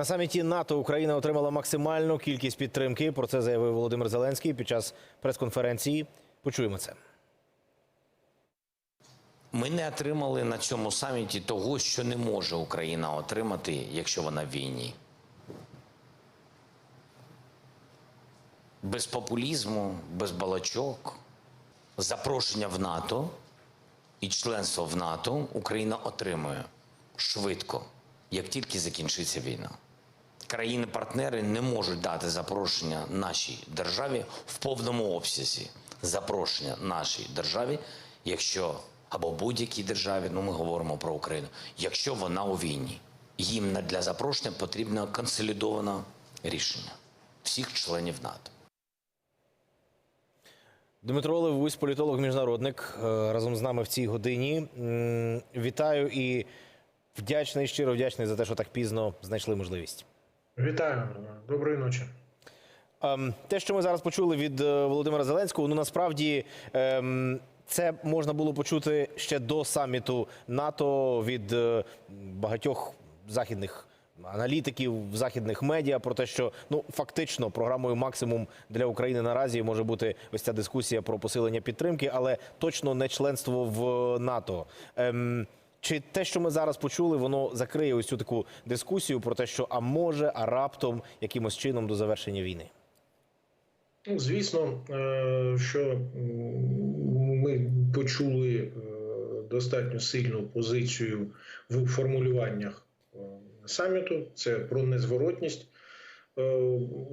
На саміті НАТО Україна отримала максимальну кількість підтримки. Про це заявив Володимир Зеленський під час прес-конференції. Почуємо це. Ми не отримали на цьому саміті того, що не може Україна отримати, якщо вона в війні. Без популізму, без балачок, запрошення в НАТО і членство в НАТО Україна отримує швидко, як тільки закінчиться війна. Країни-партнери не можуть дати запрошення нашій державі в повному обсязі. Запрошення нашій державі, якщо або будь-якій державі, ну ми говоримо про Україну, якщо вона у війні. Їм для запрошення потрібно консолідоване рішення всіх членів НАТО. Дмитро Левусь, політолог, міжнародник, е, разом з нами в цій годині. Вітаю і вдячний, щиро вдячний за те, що так пізно знайшли можливість. Вітаю, доброї ночі. Ем, Те, що ми зараз почули від е, Володимира Зеленського, ну насправді ем, це можна було почути ще до саміту НАТО від е, багатьох західних аналітиків, західних медіа про те, що ну фактично програмою максимум для України наразі може бути ось ця дискусія про посилення підтримки, але точно не членство в НАТО. Ем, чи те, що ми зараз почули, воно закриє ось цю таку дискусію про те, що а може, а раптом якимось чином до завершення війни? Ну, Звісно, е, що ми почули е, достатньо сильну позицію в формулюваннях е, саміту. Це про незворотність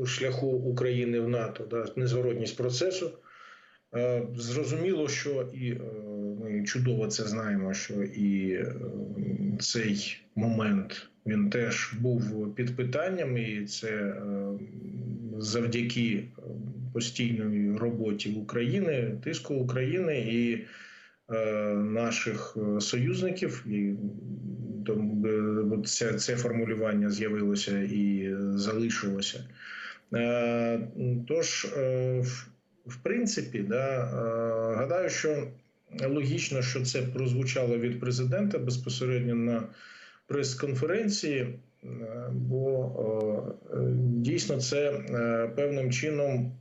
шляху України в НАТО, незворотність процесу. Зрозуміло, що і ми чудово це знаємо, що і е, цей момент він теж був під питанням, і це е, завдяки е, постійної роботі України, тиску України і наших союзників. І тому це, це формулювання з'явилося і залишилося. Тож, в- принципі, да, гадаю, що логічно, що це прозвучало від президента безпосередньо на прес-конференції, е, бо е, дійсно це е, певним чином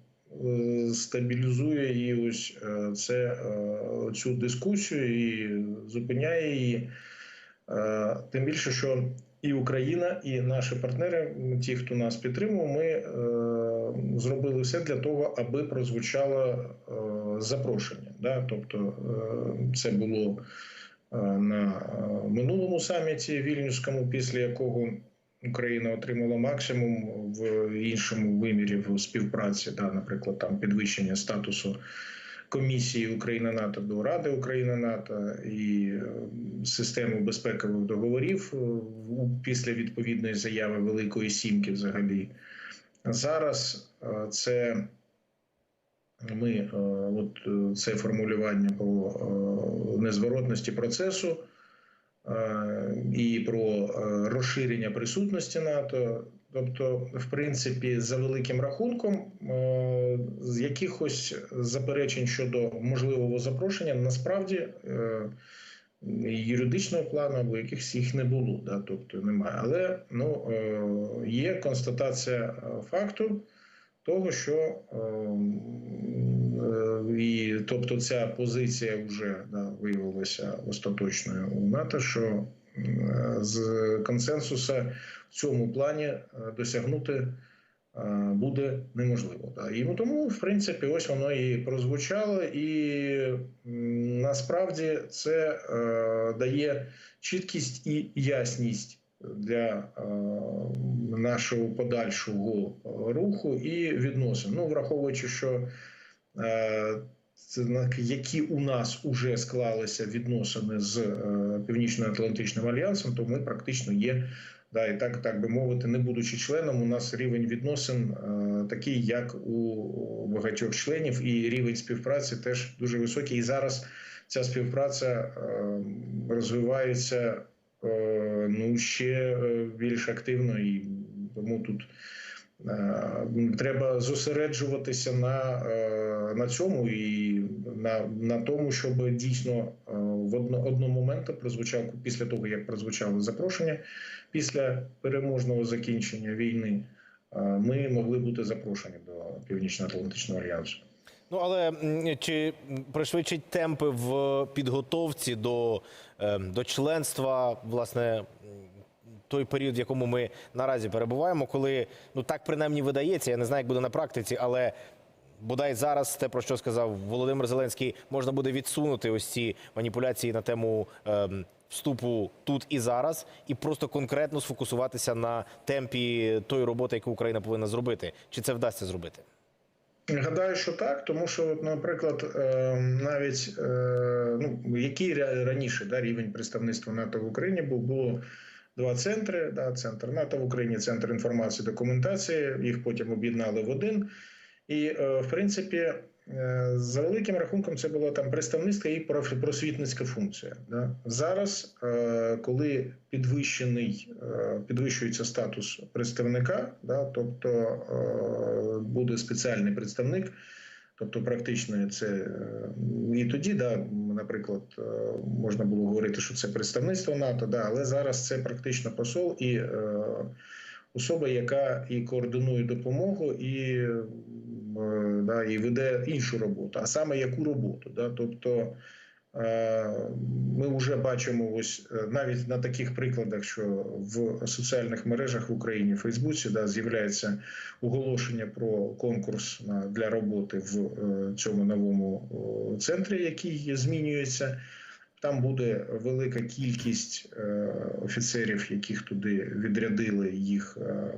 стабілізує і ось це цю дискусію і зупиняє її. Тим більше, що і Україна, і наші партнери, ті, хто нас підтримував, ми е, зробили все для того, аби прозвучало е, запрошення. Да? Тобто е, це було е, на е, минулому саміті вільнюському, після якого Україна отримала максимум в іншому вимірі в співпраці, да, наприклад, там підвищення статусу комісії Україна НАТО до Ради Україна НАТО і е, систему безпекових договорів е, після відповідної заяви Великої Сімки. Взагалі зараз е, це ми е, от це формулювання по незворотності процесу і про розширення присутності НАТО. Тобто, в принципі, за великим рахунком, е, з якихось заперечень щодо можливого запрошення насправді е, юридичного плану або якихось їх не було, да, тобто немає. Але ну, е, є констатація факту того, що і тобто ця позиція вже да, виявилася остаточною у НАТО, що з консенсусу в цьому плані е, досягнути е, буде неможливо. І тому, в принципі, ось воно і прозвучало, і насправді це е, дає чіткість і ясність для е, нашого подальшого руху і відносин. Ну, враховуючи, що е, які у нас уже склалися відносини з е, Північно-Атлантичним альянсом, то ми практично є. Да, і так, так би мовити, не будучи членом, у нас рівень відносин е, такий, як у багатьох членів, і рівень співпраці теж дуже високий. І зараз ця співпраця е, розвивається ну ще більш активно, і тому тут Треба зосереджуватися на, е, на цьому і на, на тому, щоб дійсно е, в одно, одного моменту прозвучав після того, як прозвучало запрошення, після переможного закінчення війни, е, ми могли бути запрошені до Північно-Атлантичного альянсу. Ну але чи пришвидшить темпи в підготовці до, е, до членства, власне, той період, в якому ми наразі перебуваємо, коли ну так принаймні видається, я не знаю, як буде на практиці, але бодай зараз те, про що сказав Володимир Зеленський, можна буде відсунути ось ці маніпуляції на тему ем, вступу тут і зараз, і просто конкретно сфокусуватися на темпі тої роботи, яку Україна повинна зробити. Чи це вдасться зробити? Гадаю, що так, тому що, наприклад, е, навіть е, ну, який раніше да, рівень представництва НАТО в Україні був, було два центри: да, центр НАТО в Україні, центр інформації документації. Їх потім об'єднали в один. І, е, в принципі, е, за великим рахунком, це була там представницька і просвітницька функція. Да. Зараз, е, коли підвищений, підвищується статус представника, да, тобто буде спеціальний представник. Тобто, практично це е, і тоді, да, наприклад, е, можна було говорити, що це представництво НАТО, да, але зараз це практично посол і е, особа, яка і координує допомогу, і, е, да, і веде іншу роботу. А саме яку роботу? Да? Тобто ми вже бачимо ось е, навіть на таких прикладах, що в соціальних мережах в Україні, в Фейсбуці, да, з'являється оголошення про конкурс для роботи в е, цьому новому центрі, який змінюється. Там буде велика кількість е, офіцерів, яких туди відрядили їх е,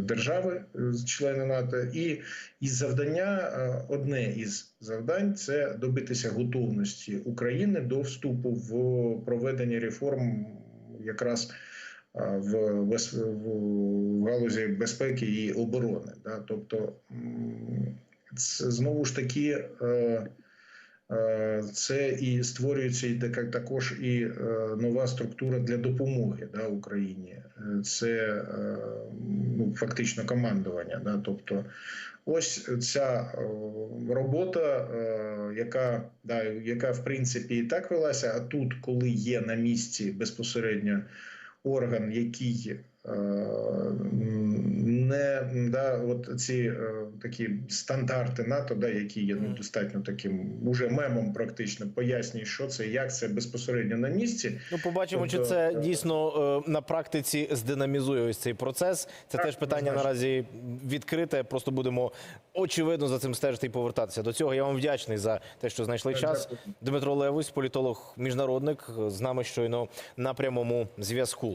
держави, е, члени НАТО, і із завдання одне із завдань це добитися готовності України до вступу в проведення реформ якраз в, в галузі безпеки і оборони. Да? Тобто, це знову ж таки. Е, Це і створюється і також і е, нова структура для допомоги да, Україні. Е, Це ну, фактично командування. Да, тобто, ось ця робота, яка, да, яка в принципі і так велася. А тут, коли є на місці безпосередньо орган, який не да, от ці е, такі стандарти НАТО, да, які є ну, достатньо таким уже мемом, практично пояснюють, що це, як це безпосередньо на місці. Ну, побачимо, чи Тобто, це е, дійсно е, на практиці здинамізує ось цей процес. Це Так, теж питання наразі відкрите. Просто будемо очевидно за цим стежити і повертатися. До цього я вам вдячний за те, що знайшли Так, час. дякую. Дмитро Левусь, політолог, міжнародник, з нами щойно на прямому зв'язку.